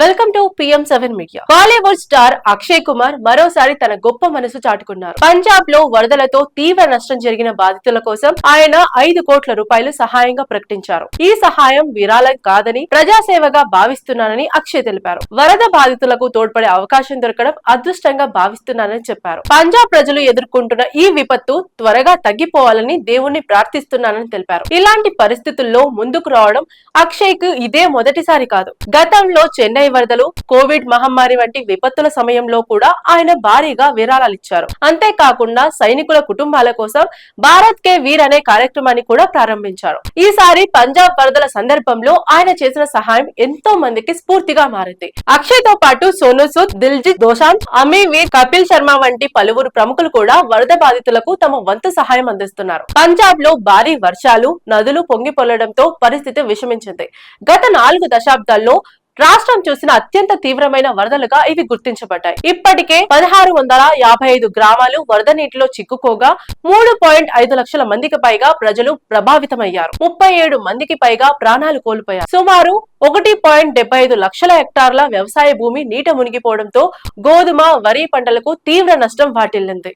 Welcome to PM seven media Bollywood star Akshay Kumar మరోసారి తన గొప్ప మనసు చాటుకున్నారు. పంజాబ్లో వరదలతో తీవ్ర నష్టం జరిగిన బాధితుల కోసం ఆయన ఐదు కోట్ల రూపాయలు సహాయంగా ప్రకటించారు. ఈ సహాయం విరాళం కాదని ప్రజాసేవగా భావిస్తున్నానని అక్షయ్ తెలిపారు. వరద బాధితులకు తోడ్పడే అవకాశం దొరకడం అదృష్టంగా భావిస్తున్నానని చెప్పారు. పంజాబ్ ప్రజలు ఎదుర్కొంటున్న ఈ విపత్తు త్వరగా తగ్గిపోవాలని దేవుణ్ణి ప్రార్థిస్తున్నానని తెలిపారు. ఇలాంటి పరిస్థితుల్లో ముందుకు రావడం అక్షయ్కు ఇదే మొదటిసారి కాదు. గతంలో చెన్నై వరదలు కోవిడ్ మహమ్మారి వంటి విపత్తుల సమయంలో కూడా ఆయన భారీగా విరాళాలిచ్చారు. అంతేకాకుండా సైనికుల కుటుంబాల కోసం భారత్ కే వీర్ అనే కార్యక్రమాన్ని కూడా ప్రారంభించారు. ఈసారి పంజాబ్ వరదల సందర్భంలో ఆయన చేసిన సహాయం ఎంతో మందికి స్ఫూర్తిగా మారింది. అక్షయ్తో పాటు సోనూ సూద్ దిల్జిత్ దోషాంత్ అమీ వీర్ కపిల్ శర్మ వంటి పలువురు ప్రముఖులు కూడా వరద బాధితులకు తమ వంతు సహాయం అందిస్తున్నారు. పంజాబ్లో భారీ వర్షాలు నదులు పొంగి పొల్లడంతో పరిస్థితి విషమించింది. గత నాలుగు దశాబ్దాల్లో రాష్ట్రం చూసిన అత్యంత తీవ్రమైన వరదలుగా ఇవి గుర్తించబడ్డాయి. ఇప్పటికే పదహారు వందల యాభై ఐదు గ్రామాలు వరద నీటిలో చిక్కుకోగా మూడు పాయింట్ ఐదు లక్షల మందికి పైగా ప్రజలు ప్రభావితమయ్యారు. ముప్పై ఏడు మందికి పైగా ప్రాణాలు కోల్పోయారు. సుమారు ఒకటి పాయింట్ డెబ్బై ఐదు లక్షల హెక్టార్ల వ్యవసాయ భూమి నీట మునిగిపోవడంతో గోధుమ వరి పంటలకు తీవ్ర నష్టం వాటిల్లింది.